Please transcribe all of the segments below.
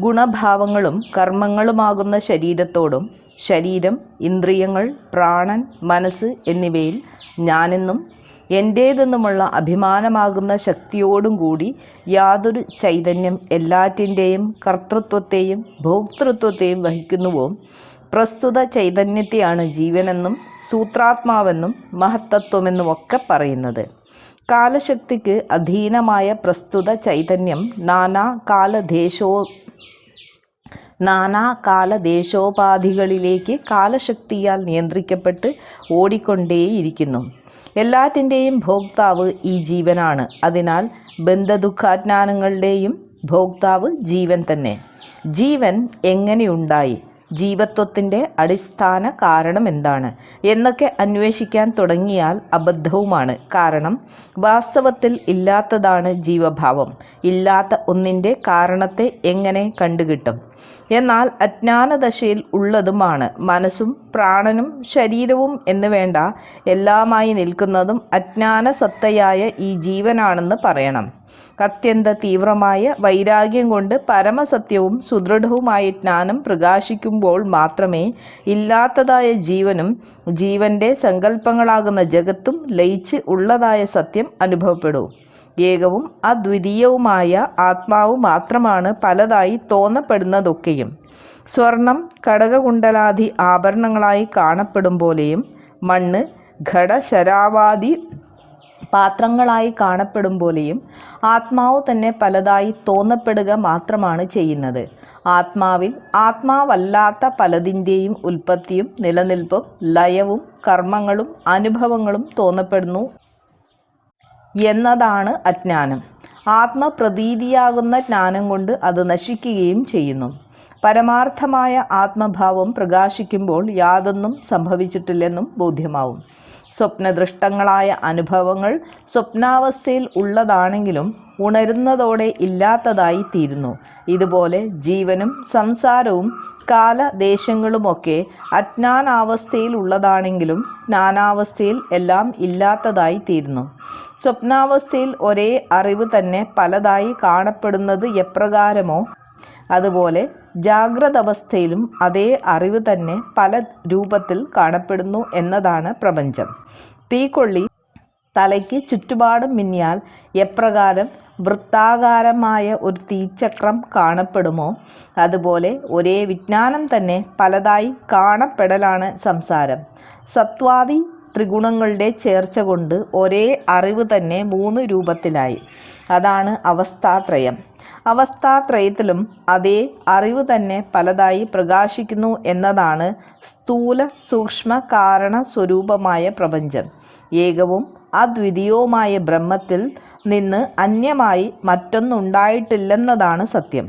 ഗുണഭാവങ്ങളും കർമ്മങ്ങളുമാകുന്ന ശരീരത്തോടും ശരീരം ഇന്ദ്രിയങ്ങൾ പ്രാണൻ മനസ്സ് എന്നിവയിൽ ഞാനെന്നും എന്റേതെന്നുമുള്ള അഭിമാനമാകുന്ന ശക്തിയോടും കൂടി യാതൊരു ചൈതന്യം എല്ലാറ്റിന്റെയും കർത്തൃത്വത്തെയും ഭോക്തൃത്വത്തെയും വഹിക്കുന്നുവോ? പ്രസ്തുത ചൈതന്യത്തെയാണ് ജീവനെന്നും സൂത്രാത്മാവെന്നും മഹത്തത്വമെന്നും ഒക്കെ പറയുന്നത്. കാലശക്തിക്ക് അധീനമായ പ്രസ്തുത ചൈതന്യം നാനാ കാലദേശോ നാനാ കാലദേശോപാധികളിലേക്ക് കാലശക്തിയാൽ നിയന്ത്രിക്കപ്പെട്ട് ഓടിക്കൊണ്ടേയിരിക്കുന്നു. എല്ലാറ്റിന്റെയും ഭോക്താവ് ഈ ജീവനാണ്. അതിനാൽ ബന്ധദുഃഖാജ്ഞാനങ്ങളുടെയും ഭോക്താവ് ജീവൻ തന്നെ. ജീവൻ എങ്ങനെയുണ്ടായി? ജീവത്വത്തിന്റെ അടിസ്ഥാന കാരണം എന്താണ്? എന്നൊക്കെ അന്വേഷിക്കാൻ തുടങ്ങിയാൽ അബദ്ധവുമാണ്. കാരണം വാസ്തവത്തിൽ ഇല്ലാത്തതാണ് ജീവഭാവം. ഇല്ലാത്ത ഒന്നിന്റെ കാരണത്തെ എങ്ങനെ കണ്ടുകിട്ടും? എന്നാൽ അജ്ഞാനദശയിൽ ഉള്ളതുമാണ്. മനസ്സും പ്രാണനും ശരീരവും എന്ന് വേണ്ട എല്ലാമായി നിൽക്കുന്നതും അജ്ഞാനസത്തയായ ഈ ജീവനാണെന്ന് പറയണം. അത്യന്ത തീവ്രമായ വൈരാഗ്യം കൊണ്ട് പരമസത്യവും സുദൃഢവുമായ ജ്ഞാനം പ്രകാശിക്കുമ്പോൾ മാത്രമേ ഇല്ലാത്തതായ ജീവനും ജീവന്റെ സങ്കല്പങ്ങളാകുന്ന ജഗത്തും ലയിച്ച് ഉള്ളതായ സത്യം അനുഭവപ്പെടൂ. ഏകവും അദ്വിതീയവുമായ ആത്മാവ് മാത്രമാണ് പലതായി തോന്നപ്പെടുന്നതൊക്കെയും. സ്വർണം കടകകുണ്ടലാദി ആഭരണങ്ങളായി കാണപ്പെടും പോലെയും മണ്ണ് ഘടശരാവാദി പാത്രങ്ങളായി കാണപ്പെടും പോലെയും ആത്മാവ് തന്നെ പലതായി തോന്നപ്പെടുക മാത്രമാണ് ചെയ്യുന്നത്. ആത്മാവിൽ ആത്മാവല്ലാത്ത പലതിന്റെയും ഉൽപ്പത്തിയും നിലനിൽപ്പും ലയവും കർമ്മങ്ങളും അനുഭവങ്ങളും തോന്നപ്പെടുന്നു എന്നതാണ് അജ്ഞാനം. ആത്മപ്രതീതിയാകുന്ന ജ്ഞാനം കൊണ്ട് അത് നശിക്കുകയും ചെയ്യുന്നു. പരമാർത്ഥമായ ആത്മഭാവം പ്രകാശിക്കുമ്പോൾ യാതൊന്നും സംഭവിച്ചിട്ടില്ലെന്നും ബോധ്യമാവും. സ്വപ്നദൃഷ്ടങ്ങളായ അനുഭവങ്ങൾ സ്വപ്നാവസ്ഥയിൽ ഉള്ളതാണെങ്കിലും ഉണരുന്നതോടെ ഇല്ലാത്തതായി തീരുന്നു. ഇതുപോലെ ജീവനും സംസാരവും കാലദേശങ്ങളുമൊക്കെ അജ്ഞാനാവസ്ഥയിൽ ഉള്ളതാണെങ്കിലും ജ്ഞാനാവസ്ഥയിൽ എല്ലാം ഇല്ലാത്തതായി തീരുന്നു. സ്വപ്നാവസ്ഥയിൽ ഒരേ അറിവ് തന്നെ പലതായി കാണപ്പെടുന്നത് എപ്രകാരമോ അതുപോലെ ജാഗ്രത അവസ്ഥയിലും അതേ അറിവ് തന്നെ പല രൂപത്തിൽ കാണപ്പെടുന്നു എന്നതാണ് പ്രപഞ്ചം. തീക്കൊള്ളി തലയ്ക്ക് ചുറ്റുപാടും മിന്നിയാൽ എപ്രകാരം വൃത്താകാരമായ ഒരു തീച്ചക്രം കാണപ്പെടുമോ? അതുപോലെ ഒരേ വിജ്ഞാനം തന്നെ പലതായി കാണപ്പെടലാണ് സംസാരം. സത്വാദി ത്രിഗുണങ്ങളുടെ ചേർച്ച കൊണ്ട് ഒരേ അറിവ് തന്നെ മൂന്ന് രൂപത്തിലായി. അതാണ് അവസ്ഥാത്രയം. അവസ്ഥാത്രയത്തിലും അതേ അറിവ് തന്നെ പലതായി പ്രകാശിക്കുന്നു എന്നതാണ് സ്ഥൂല സൂക്ഷ്മ കാരണ സ്വരൂപമായ പ്രപഞ്ചം. ഏകവും അദ്വിതീയവുമായ ബ്രഹ്മത്തിൽ നിന്ന് അന്യമായി മറ്റൊന്നുണ്ടായിട്ടില്ലെന്നതാണ് സത്യം.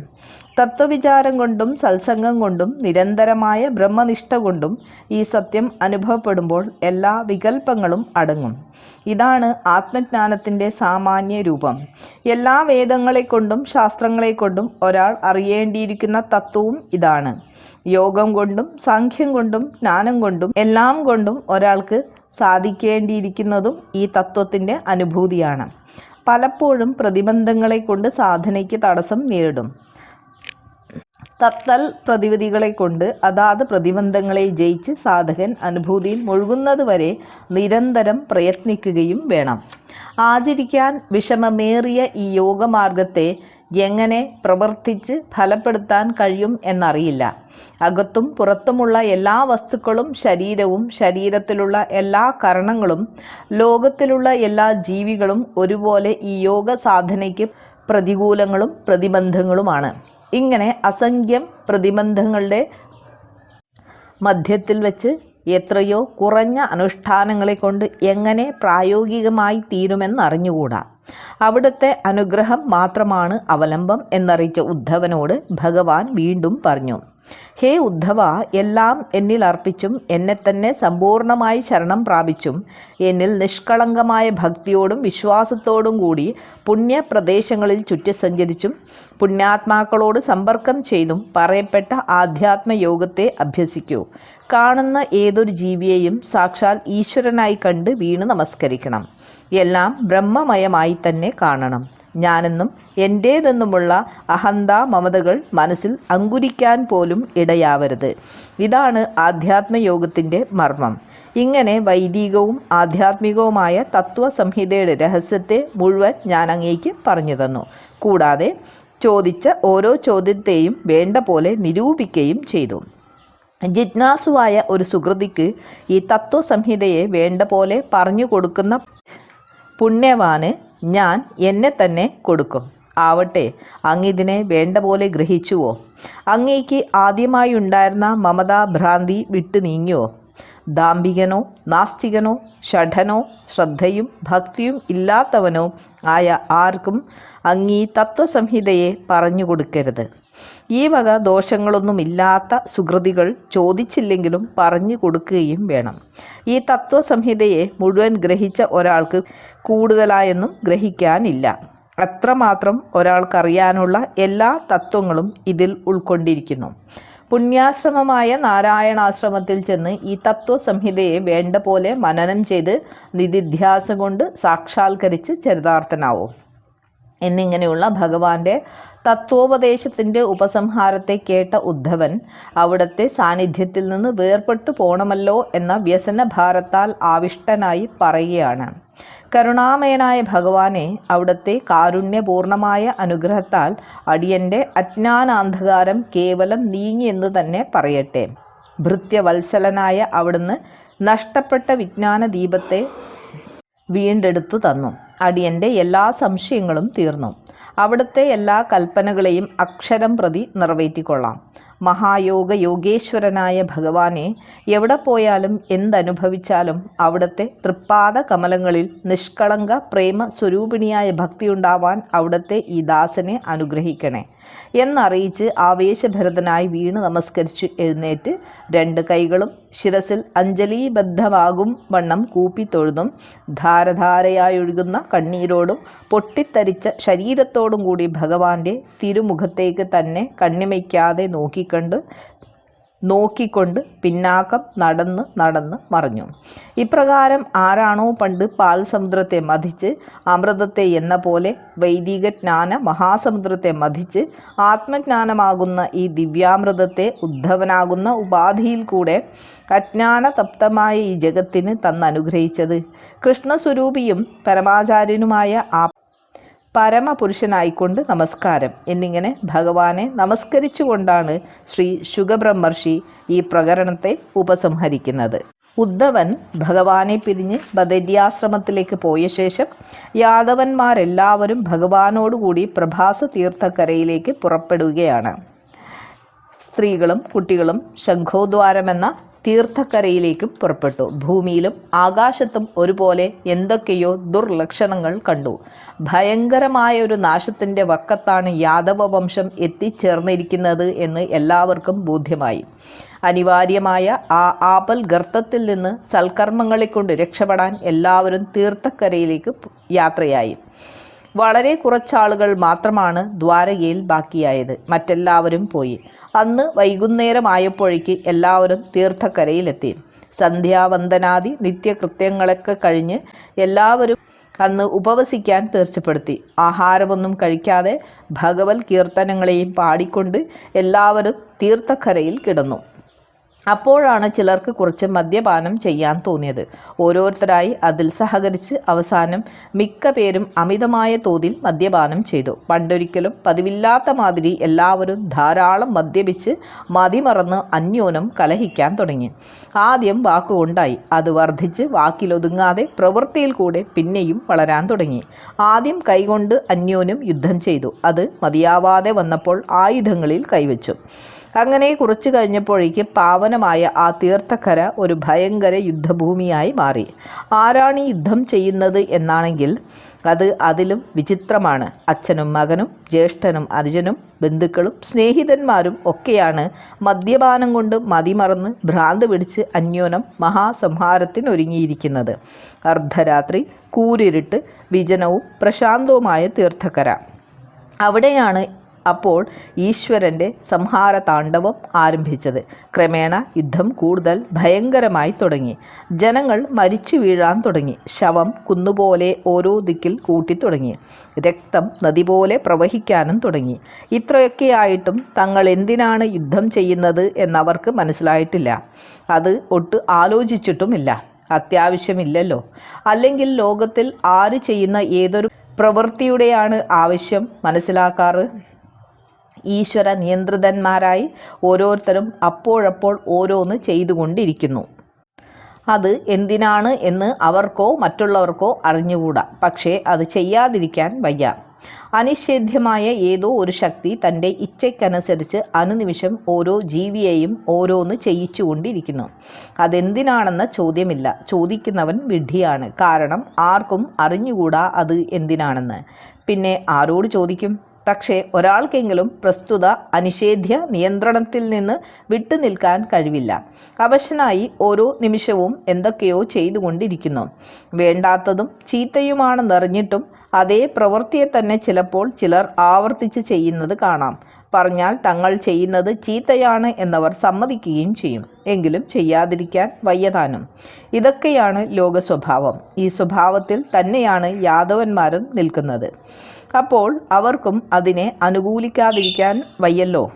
തത്വവിചാരം കൊണ്ടും സത്സംഗം കൊണ്ടും നിരന്തരമായ ബ്രഹ്മനിഷ്ഠ കൊണ്ടും ഈ സത്യം അനുഭവപ്പെടുമ്പോൾ എല്ലാ വികല്പങ്ങളും അടങ്ങും. ഇതാണ് ആത്മജ്ഞാനത്തിന്റെ സാമാന്യ രൂപം. എല്ലാ വേദങ്ങളെക്കൊണ്ടും ശാസ്ത്രങ്ങളെ കൊണ്ടും ഒരാൾ അറിയേണ്ടിയിരിക്കുന്ന തത്വവും ഇതാണ്. യോഗം കൊണ്ടും സാഖ്യം കൊണ്ടും ജ്ഞാനം കൊണ്ടും എല്ലാം കൊണ്ടും ഒരാൾക്ക് സാധിക്കേണ്ടിയിരിക്കുന്നതും ഈ തത്വത്തിന്റെ അനുഭൂതിയാണ്. പലപ്പോഴും പ്രതിബന്ധങ്ങളെ കൊണ്ട് സാധനയ്ക്ക് തടസ്സം നേരിടും. തത്തൽ പ്രതിവിധികളെ കൊണ്ട് അതാത് പ്രതിബന്ധങ്ങളെ ജയിച്ച് സാധകൻ അനുഭൂതിയിൽ മുഴുകുന്നതുവരെ നിരന്തരം പ്രയത്നിക്കുകയും വേണം. ആചരിക്കാൻ വിഷമമേറിയ ഈ യോഗമാർഗത്തെ എങ്ങനെ പ്രവർത്തിച്ച് ഫലപ്പെടുത്താൻ കഴിയും എന്നറിയില്ല. അകത്തും പുറത്തുമുള്ള എല്ലാ വസ്തുക്കളും ശരീരവും ശരീരത്തിലുള്ള എല്ലാ കരണങ്ങളും ലോകത്തിലുള്ള എല്ലാ ജീവികളും ഒരുപോലെ ഈ യോഗ സാധനയ്ക്ക് പ്രതികൂലങ്ങളും പ്രതിബന്ധങ്ങളുമാണ്. ഇങ്ങനെ അസംഖ്യം പ്രതിബന്ധങ്ങളുടെ മധ്യത്തിൽ വെച്ച് എത്രയോ കുറഞ്ഞ അനുഷ്ഠാനങ്ങളെ കൊണ്ട് എങ്ങനെ പ്രായോഗികമായി തീരുമെന്നറിഞ്ഞുകൂടാ അവിടുത്തെ അനുഗ്രഹം മാത്രമാണ് അവലംബം എന്നറിയിച്ച ഉദ്ധവനോട് ഭഗവാൻ വീണ്ടും പറഞ്ഞു ഹേ ഉദ്ധവ എല്ലാം എന്നിൽ അർപ്പിച്ചും എന്നെ തന്നെ സമ്പൂർണമായി ശരണം പ്രാപിച്ചും എന്നിൽ നിഷ്കളങ്കമായ ഭക്തിയോടും വിശ്വാസത്തോടും കൂടി പുണ്യപ്രദേശങ്ങളിൽ ചുറ്റി സഞ്ചരിച്ചും പുണ്യാത്മാക്കളോട് സമ്പർക്കം ചെയ്തും പറയപ്പെട്ട ആധ്യാത്മയോഗത്തെ അഭ്യസിക്കൂ. കാണുന്ന ഏതൊരു ജീവിയെയും സാക്ഷാൽ ഈശ്വരനായി കണ്ട് വീണ് നമസ്കരിക്കണം. എല്ലാം ബ്രഹ്മമയമായി തന്നെ കാണണം. ഞാനെന്നും എന്റേതെന്നുമുള്ള അഹന്ത മമതകൾ മനസ്സിൽ അങ്കുരിക്കാൻ പോലും ഇടയാവരുത്. ഇതാണ് ആധ്യാത്മയോഗത്തിന്റെ മർമ്മം. ഇങ്ങനെ വൈദികവും ആധ്യാത്മികവുമായ തത്വസംഹിതയുടെ രഹസ്യത്തെ മുഴുവൻ ഞാൻ അങ്ങേക്ക് പറഞ്ഞു തന്നു. കൂടാതെ ചോദിച്ച ഓരോ ചോദ്യത്തെയും വേണ്ട പോലെ നിരൂപിക്കുകയും ചെയ്തു. ജിജ്ഞാസുവായ ഒരു സുഹൃതിക്ക് ഈ തത്വസംഹിതയെ വേണ്ട പോലെ പറഞ്ഞു കൊടുക്കുന്ന പുണ്യവാന് ഞാൻ എന്നെ തന്നെ കൊടുക്കും. ആവട്ടെ അങ്ങിതിനെ വേണ്ട പോലെ ഗ്രഹിച്ചുവോ? അങ്ങേക്ക് ആദ്യമായി ഉണ്ടായിരുന്ന മമതാ ഭ്രാന്തി വിട്ടു നീങ്ങിയോ? ദാംഭികനോ നാസ്തികനോ ഷഠനോ ശ്രദ്ധയും ഭക്തിയും ഇല്ലാത്തവനോ ആയ ആർക്കും അങ്ങീ തത്വസംഹിതയെ പറഞ്ഞു കൊടുക്കരുത്. ഈ വക ദോഷങ്ങളൊന്നുമില്ലാത്ത സുഹൃതികൾ ചോദിച്ചില്ലെങ്കിലും പറഞ്ഞു കൊടുക്കുകയും വേണം. ഈ തത്വസംഹിതയെ മുഴുവൻ ഗ്രഹിച്ച ഒരാൾക്ക് കൂടുതലായൊന്നും ഗ്രഹിക്കാനില്ല. അത്രമാത്രം ഒരാൾക്കറിയാനുള്ള എല്ലാ തത്വങ്ങളും ഇതിൽ ഉൾക്കൊണ്ടിരിക്കുന്നു. പുണ്യാശ്രമമായ നാരായണാശ്രമത്തിൽ ചെന്ന് ഈ തത്വസംഹിതയെ വേണ്ട പോലെ മനനം ചെയ്ത് നിതിധ്യാസം കൊണ്ട് സാക്ഷാത്കരിച്ച് ചരിതാർത്ഥനാവും. എന്നിങ്ങനെയുള്ള ഭഗവാന്റെ തത്വോപദേശത്തിന്റെ ഉപസംഹാരത്തെ കേട്ട ഉദ്ധവൻ അവിടുത്തെ സാന്നിധ്യത്തിൽ നിന്ന് വേർപെട്ടു പോണമല്ലോ എന്ന വ്യസന ഭാരത്താൽ ആവിഷ്ടനായി പറയുകയാണ്. കരുണാമയനായ ഭഗവാനെ അവിടുത്തെ കാരുണ്യപൂർണമായ അനുഗ്രഹത്താൽ അടിയന്റെ അജ്ഞാനാന്ധകാരം കേവലം നീങ്ങിയെന്ന് തന്നെ പറയട്ടെ. ഭൃത്യവത്സലനായ അവിടുന്ന് നഷ്ടപ്പെട്ട വിജ്ഞാന ദീപത്തെ വീണ്ടെടുത്തു തന്നു. അടിയന്റെ എല്ലാ സംശയങ്ങളും തീർന്നു. അവിടുത്തെ എല്ലാ കൽപ്പനകളെയും അക്ഷരം പ്രതി നിറവേറ്റിക്കൊള്ളാം. മഹായോഗ യോഗേശ്വരനായ ഭഗവാനെ എവിടെ പോയാലും എന്തനുഭവിച്ചാലും അവിടുത്തെ തൃപ്പാദ കമലങ്ങളിൽ നിഷ്കളങ്ക പ്രേമ സ്വരൂപിണിയായ ഭക്തിയുണ്ടാവാൻ അവിടുത്തെ ഈ ദാസനെ അനുഗ്രഹിക്കണേ. എന്നറിയിച്ച് ആവേശഭരതനായി വീണ് നമസ്കരിച്ച് എഴുന്നേറ്റ് രണ്ട് കൈകളും ശിരസിൽ അഞ്ജലീബദ്ധമാകും വണ്ണം കൂപ്പി തൊഴുതും. ധാരധാരയായൊഴുകുന്ന കണ്ണീരോടും പൊട്ടിത്തരിച്ച ശരീരത്തോടും കൂടി ഭഗവാന്റെ തിരുമുഖത്തേക്ക് തന്നെ കണ്ണിമയ്ക്കാതെ നോക്കിക്കണ്ട്. നോക്കിക്കൊണ്ട് പിന്നാക്കം നടന്ന് നടന്ന് മറഞ്ഞു. ഇപ്രകാരം ആരാണോ പണ്ട് പാൽ സമുദ്രത്തെ മതിച്ച് അമൃതത്തെ എന്ന പോലെ വൈദിക ജ്ഞാന മഹാസമുദ്രത്തെ മതിച്ച് ആത്മജ്ഞാനമാകുന്ന ഈ ദിവ്യാമൃതത്തെ ഉദ്ധവനാകുന്ന ഉപാധിയിൽ കൂടെ അജ്ഞാന തപ്തമായ ഈ ജഗത്തിന് തന്നനുഗ്രഹിച്ചത് കൃഷ്ണസ്വരൂപിയും പരമാചാര്യനുമായ ആ പരമപുരുഷനായിക്കൊണ്ട് നമസ്കാരം. എന്നിങ്ങനെ ഭഗവാനെ നമസ്കരിച്ചുകൊണ്ടാണ് ശ്രീ ശുഗബ്രഹ്മർഷി ഈ പ്രകരണത്തെ ഉപസംഹരിക്കുന്നത്. ഉദ്ധവൻ ഭഗവാനെ പിരിഞ്ഞ് ബദര്യാശ്രമത്തിലേക്ക് പോയ ശേഷം യാദവന്മാരെല്ലാവരും ഭഗവാനോടുകൂടി പ്രഭാസ തീർത്ഥക്കരയിലേക്ക് പുറപ്പെടുകയാണ്. സ്ത്രീകളും കുട്ടികളും ശംഖോദ്വാരമെന്ന തീർത്ഥക്കരയിലേക്കും പുറപ്പെട്ടു. ഭൂമിയിലും ആകാശത്തും ഒരുപോലെ എന്തൊക്കെയോ ദുർലക്ഷണങ്ങൾ കണ്ടു. ഭയങ്കരമായ ഒരു നാശത്തിന്റെ വക്കത്താണ് യാദവ വംശം എത്തിച്ചേർന്നിരിക്കുന്നത് എന്ന് എല്ലാവർക്കും ബോധ്യമായി. അനിവാര്യമായ ആ ആപൽ ഗർത്തത്തിൽ നിന്ന് സൽക്കർമ്മങ്ങളെ കൊണ്ട് രക്ഷപ്പെടാൻ എല്ലാവരും തീർത്ഥക്കരയിലേക്ക് യാത്രയായി. വളരെ കുറച്ചാളുകൾ മാത്രമാണ് ദ്വാരകയിൽ ബാക്കിയായത്. മറ്റെല്ലാവരും പോയി. അന്ന് വൈകുന്നേരമായപ്പോഴേക്ക് എല്ലാവരും തീർത്ഥക്കരയിലെത്തി. സന്ധ്യാവന്ദനാദി നിത്യകൃത്യങ്ങളൊക്കെ കഴിഞ്ഞ് എല്ലാവരും അന്ന് ഉപവസിക്കാൻ തീർച്ചപ്പെടുത്തി. ആഹാരമൊന്നും കഴിക്കാതെ ഭഗവത് കീർത്തനങ്ങളെയും പാടിക്കൊണ്ട് എല്ലാവരും തീർത്ഥക്കരയിൽ കിടന്നു. അപ്പോഴാണ് ചിലർക്ക് കുറച്ച് മദ്യപാനം ചെയ്യാൻ തോന്നിയത്. ഓരോരുത്തരായി അതിൽ സഹകരിച്ച് അവസാനം മിക്ക പേരും അമിതമായ തോതിൽ മദ്യപാനം ചെയ്തു. പണ്ടൊരിക്കലും പതിവില്ലാത്ത മാതിരി എല്ലാവരും ധാരാളം മദ്യപിച്ച് മതിമറന്ന് അന്യോനം കലഹിക്കാൻ തുടങ്ങി. ആദ്യം വാക്കുകൊണ്ടായി. അത് വർദ്ധിച്ച് വാക്കിലൊതുങ്ങാതെ പ്രവൃത്തിയിൽ കൂടെ പിന്നെയും വളരാൻ തുടങ്ങി. ആദ്യം കൈകൊണ്ട് അന്യോനും യുദ്ധം ചെയ്തു. അത് മതിയാവാതെ വന്നപ്പോൾ ആയുധങ്ങളിൽ കൈവച്ചു. അങ്ങനെ കുറച്ചു കഴിഞ്ഞപ്പോഴേക്ക് പാവനമായ ആ തീർത്ഥക്കര ഒരു ഭയങ്കര യുദ്ധഭൂമിയായി മാറി. ആരാണ് യുദ്ധം ചെയ്യുന്നത് എന്നാണെങ്കിൽ അത് അതിലും വിചിത്രമാണ്. അച്ഛനും മകനും ജ്യേഷ്ഠനും അനുജനും ബന്ധുക്കളും സ്നേഹിതന്മാരും ഒക്കെയാണ് മദ്യപാനം കൊണ്ട് മതിമറന്ന് ഭ്രാന്ത് പിടിച്ച് അന്യോനം മഹാസംഹാരത്തിനൊരുങ്ങിയിരിക്കുന്നത്. അർദ്ധരാത്രി കൂരിരുട്ട് വിജനവും പ്രശാന്തവുമായ തീർത്ഥക്കര. അവിടെയാണ് അപ്പോൾ ഈശ്വരന്റെ സംഹാര താണ്ഡവം ആരംഭിച്ചത്. ക്രമേണ യുദ്ധം കൂടുതൽ ഭയങ്കരമായി തുടങ്ങി. ജനങ്ങൾ മരിച്ചു വീഴാൻ തുടങ്ങി. ശവം കുന്നുപോലെ ഓരോ ദിക്കിൽ കൂട്ടിത്തുടങ്ങി രക്തം നദി പോലെ പ്രവഹിക്കാനും തുടങ്ങി. ഇത്രയൊക്കെയായിട്ടും തങ്ങൾ എന്തിനാണ് യുദ്ധം ചെയ്യുന്നത് എന്നവർക്ക് മനസ്സിലായിട്ടില്ല. അത് ഒട്ട് ആലോചിച്ചിട്ടുമില്ല. അത്യാവശ്യമില്ലല്ലോ. അല്ലെങ്കിൽ ലോകത്തിൽ ആര് ചെയ്യുന്ന ഏതൊരു പ്രവൃത്തിയുടെയാണ് ആവശ്യം മനസ്സിലാക്കാറ്? ഈശ്വര നിയന്ത്രിതന്മാരായി ഓരോരുത്തരും അപ്പോഴപ്പോൾ ഓരോന്ന് ചെയ്തുകൊണ്ടിരിക്കുന്നു. അത് എന്തിനാണ് എന്ന് അവർക്കോ മറ്റുള്ളവർക്കോ അറിഞ്ഞുകൂടാ. പക്ഷേ അത് ചെയ്യാതിരിക്കാൻ വയ്യ. അനിഷേധ്യമായ ഏതോ ഒരു ശക്തി തന്റെ ഇച്ഛയ്ക്കനുസരിച്ച് അനുനിമിഷം ഓരോ ജീവിയെയും ഓരോന്ന് ചെയ്യിച്ചുകൊണ്ടിരിക്കുന്നു. അതെന്തിനാണെന്ന ചോദ്യമില്ല. ചോദിക്കുന്നവൻ വിഡ്ഢിയാണ്. കാരണം ആർക്കും അറിഞ്ഞുകൂടാ അത് എന്തിനാണെന്ന്. പിന്നെ ആരോട് ചോദിക്കും? പക്ഷേ ഒരാൾക്കെങ്കിലും പ്രസ്തുത അനിഷേധ്യ നിയന്ത്രണത്തിൽ നിന്ന് വിട്ടുനിൽക്കാൻ കഴിവില്ല. അവശനായി ഓരോ നിമിഷവും എന്തൊക്കെയോ ചെയ്തുകൊണ്ടിരിക്കുന്നു. വേണ്ടാത്തതും ചീത്തയുമാണെന്നറിഞ്ഞിട്ടും അതേ പ്രവൃത്തിയെ തന്നെ ചിലപ്പോൾ ചിലർ ആവർത്തിച്ച് ചെയ്യുന്നത് കാണാം. പറഞ്ഞാൽ തങ്ങൾ ചെയ്യുന്നത് ചീത്തയാണ് എന്നവർ സമ്മതിക്കുകയും ചെയ്യും. എങ്കിലും ചെയ്യാതിരിക്കാൻ വയ്യതാനും. ഇതൊക്കെയാണ് ലോക സ്വഭാവം ഈ സ്വഭാവത്തിൽ തന്നെയാണ് യാദവന്മാരും നിൽക്കുന്നത്. അപ്പോൾ അവർക്കും അതിനെ അനുകൂലിക്കാതിരിക്കാൻ വയ്യല്ലോ.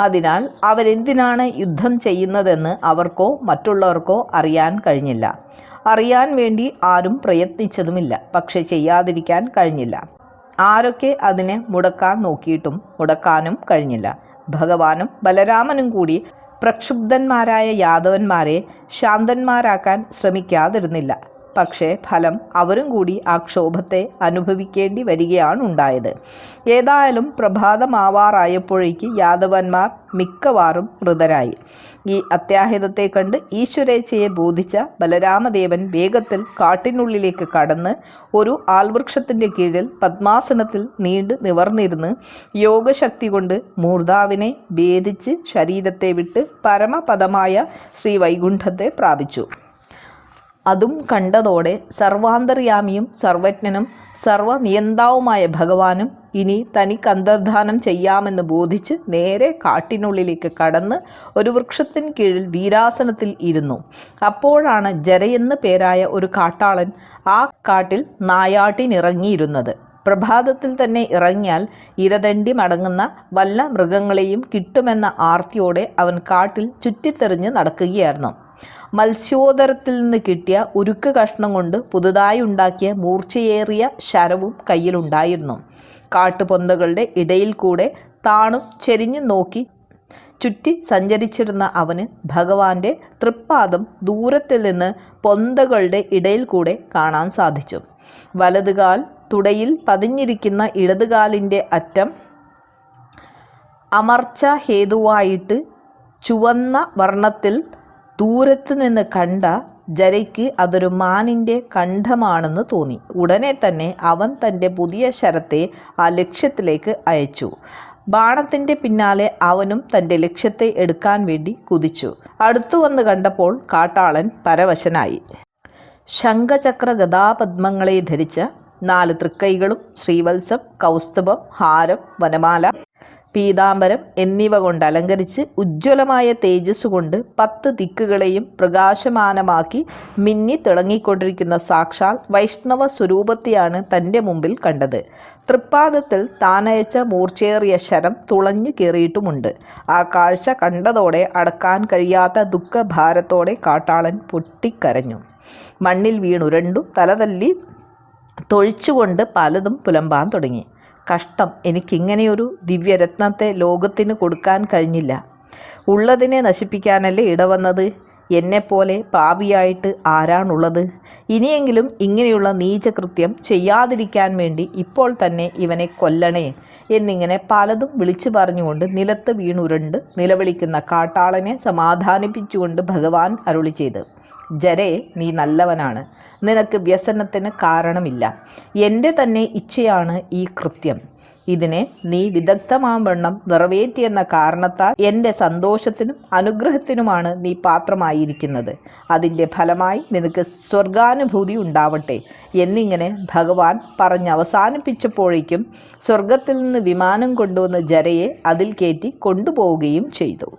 അതിനാൽ അവരെന്തിനാണ് യുദ്ധം ചെയ്യുന്നതെന്ന് അവർക്കോ മറ്റുള്ളവർക്കോ അറിയാൻ കഴിഞ്ഞില്ല. അറിയാൻ വേണ്ടി ആരും പ്രയത്നിച്ചതുമില്ല പക്ഷെ ചെയ്യാതിരിക്കാൻ കഴിഞ്ഞില്ല. ആരൊക്കെ അതിനെ മുടക്കാൻ നോക്കിയിട്ടും മുടക്കാനും കഴിഞ്ഞില്ല. ഭഗവാനും ബലരാമനും കൂടി പ്രക്ഷുബ്ധന്മാരായ യാദവന്മാരെ ശാന്തന്മാരാക്കാൻ ശ്രമിക്കാതിരുന്നില്ല. പക്ഷേ ഫലം അവരും കൂടി ആ ക്ഷോഭത്തെ അനുഭവിക്കേണ്ടി വരികയാണ് ഉണ്ടായത് ഏതായാലും പ്രഭാതമാവാറായപ്പോഴേക്ക് യാദവന്മാർ മിക്കവാറും മൃതരായി. ഈ അത്യാഹിതത്തെ കണ്ട് ഈശ്വരേച്ഛയെ ബോധിച്ച ബലരാമദേവൻ വേഗത്തിൽ കാട്ടിനുള്ളിലേക്ക് കടന്ന് ഒരു ആൽവൃക്ഷത്തിന്റെ കീഴിൽ പത്മാസനത്തിൽ നീണ്ടു നിവർന്നിരുന്ന് യോഗശക്തി കൊണ്ട് മൂർധാവിനെ ഭേദിച്ച് ശരീരത്തെ വിട്ട് പരമപദമായ ശ്രീ വൈകുണ്ഠത്തെ പ്രാപിച്ചു. അതും കണ്ടതോടെ സർവാന്തര്യാമിയും സർവജ്ഞനും സർവനിയന്താവുമായ ഭഗവാനും ഇനി തനിക്ക് അന്തർധാനം ചെയ്യാമെന്ന് ബോധിച്ച് നേരെ കാട്ടിനുള്ളിലേക്ക് കടന്ന് ഒരു വൃക്ഷത്തിൻ കീഴിൽ വീരാസനത്തിൽ ഇരുന്നു. അപ്പോഴാണ് ജരയെന്ന് പേരായ ഒരു കാട്ടാളൻ ആ കാട്ടിൽ നായാട്ടിനിറങ്ങിയിരുന്നത്. പ്രഭാതത്തിൽ തന്നെ ഇറങ്ങിയാൽ ഇരതണ്ടി മടങ്ങുന്ന വല്ല മൃഗങ്ങളെയും കിട്ടുമെന്ന ആർത്തിയോടെ അവൻ കാട്ടിൽ ചുറ്റിത്തെറിഞ്ഞ് നടക്കുകയായിരുന്നു. മത്സ്യോദരത്തിൽ നിന്ന് കിട്ടിയ ഉരുക്ക് കഷ്ണം കൊണ്ട് പുതുതായി ഉണ്ടാക്കിയ മൂർച്ചയേറിയ ശരവും കയ്യിലുണ്ടായിരുന്നു. കാട്ടുപൊന്തകളുടെ ഇടയിൽ കൂടെ താണും ചെരിഞ്ഞു നോക്കി ചുറ്റി സഞ്ചരിച്ചിരുന്ന അവന് ഭഗവാന്റെ തൃപ്പാദം ദൂരത്തിൽ നിന്ന് പൊന്തകളുടെ ഇടയിൽ കൂടെ കാണാൻ സാധിച്ചു. വലതുകാൽ തുടയിൽ പതിഞ്ഞിരിക്കുന്ന ഇടതുകാലിന്റെ അറ്റം അമർച്ച ഹേതുവായിട്ട് ചുവന്ന വർണത്തിൽ ദൂരത്ത് നിന്ന് കണ്ട ജരയ്ക്ക് അതൊരു മാനിന്റെ കണ്ഠമാണെന്ന് തോന്നി. ഉടനെ തന്നെ അവൻ തന്റെ പുതിയ ശരത്തെ ആ ലക്ഷ്യത്തിലേക്ക് അയച്ചു. ബാണത്തിന്റെ പിന്നാലെ അവനും തന്റെ ലക്ഷ്യത്തെ എടുക്കാൻ വേണ്ടി കുതിച്ചു. അടുത്തു വന്ന് കണ്ടപ്പോൾ കാട്ടാളൻ പരവശനായി. ശംഖചക്ര ഗതാപദ്മങ്ങളെ ധരിച്ച നാല് തൃക്കൈകളും ശ്രീവത്സം കൗസ്തുഭം ഹാരം വനമാല പീതാംബരം എന്നിവ കൊണ്ട് അലങ്കരിച്ച് ഉജ്ജ്വലമായ തേജസ് കൊണ്ട് പത്ത് ദിക്കുകളെയും പ്രകാശമാനമാക്കി മിന്നി തിളങ്ങിക്കൊണ്ടിരിക്കുന്ന സാക്ഷാൽ വൈഷ്ണവ സ്വരൂപത്തെയാണ് തന്റെ മുമ്പിൽ കണ്ടത്. തൃപ്പാദത്തിൽ താനയച്ച മൂർച്ചേറിയ ശരം തുളഞ്ഞു കയറിയിട്ടുമുണ്ട്. ആ കാഴ്ച കണ്ടതോടെ അടക്കാൻ കഴിയാത്ത ദുഃഖഭാരത്തോടെ കാട്ടാളൻ പൊട്ടിക്കരഞ്ഞു. മണ്ണിൽ വീണുരണ്ടു തലതല്ലി തൊഴിച്ചുകൊണ്ട് പലതും പുലമ്പാൻ തുടങ്ങി. കഷ്ടം. എനിക്കിങ്ങനെയൊരു ദിവ്യരത്നത്തെ ലോകത്തിന് കൊടുക്കാൻ കഴിഞ്ഞില്ല. ഉള്ളതിനെ നശിപ്പിക്കാനല്ലേ ഇടവന്നത്? എന്നെപ്പോലെ പാപിയായിട്ട് ആരാണുള്ളത്? ഇനിയെങ്കിലും ഇങ്ങനെയുള്ള നീചകൃത്യം ചെയ്യാതിരിക്കാൻ വേണ്ടി ഇപ്പോൾ തന്നെ ഇവനെ കൊല്ലണേ എന്നിങ്ങനെ പലതും വിളിച്ചു പറഞ്ഞുകൊണ്ട് നിലത്ത് വീണുരുണ്ട് നിലവിളിക്കുന്ന കാട്ടാളനെ സമാധാനിപ്പിച്ചുകൊണ്ട് ഭഗവാൻ അരുളി ചെയ്ത്. ജരേ നീ നല്ലവനാണ്. നിനക്ക് വ്യസനത്തിന് കാരണമില്ല. എന്റെ തന്നെ ഇച്ഛയാണ് ഈ കൃത്യം. ഇതിനെ നീ വിദഗ്ധമാവണ്ണം നിറവേറ്റിയെന്ന കാരണത്താൽ എന്റെ സന്തോഷത്തിനും അനുഗ്രഹത്തിനുമാണ് നീ പാത്രമായിരിക്കുന്നത്. അതിന്റെ ഫലമായി നിനക്ക് സ്വർഗാനുഭൂതി ഉണ്ടാവട്ടെ. എന്നിങ്ങനെ ഭഗവാൻ പറഞ്ഞവസാനിപ്പിച്ചപ്പോഴേക്കും സ്വർഗത്തിൽ നിന്ന് വിമാനം കൊണ്ടുവന്ന ജരയെ അതിൽ കയറ്റി കൊണ്ടുപോവുകയും ചെയ്തു.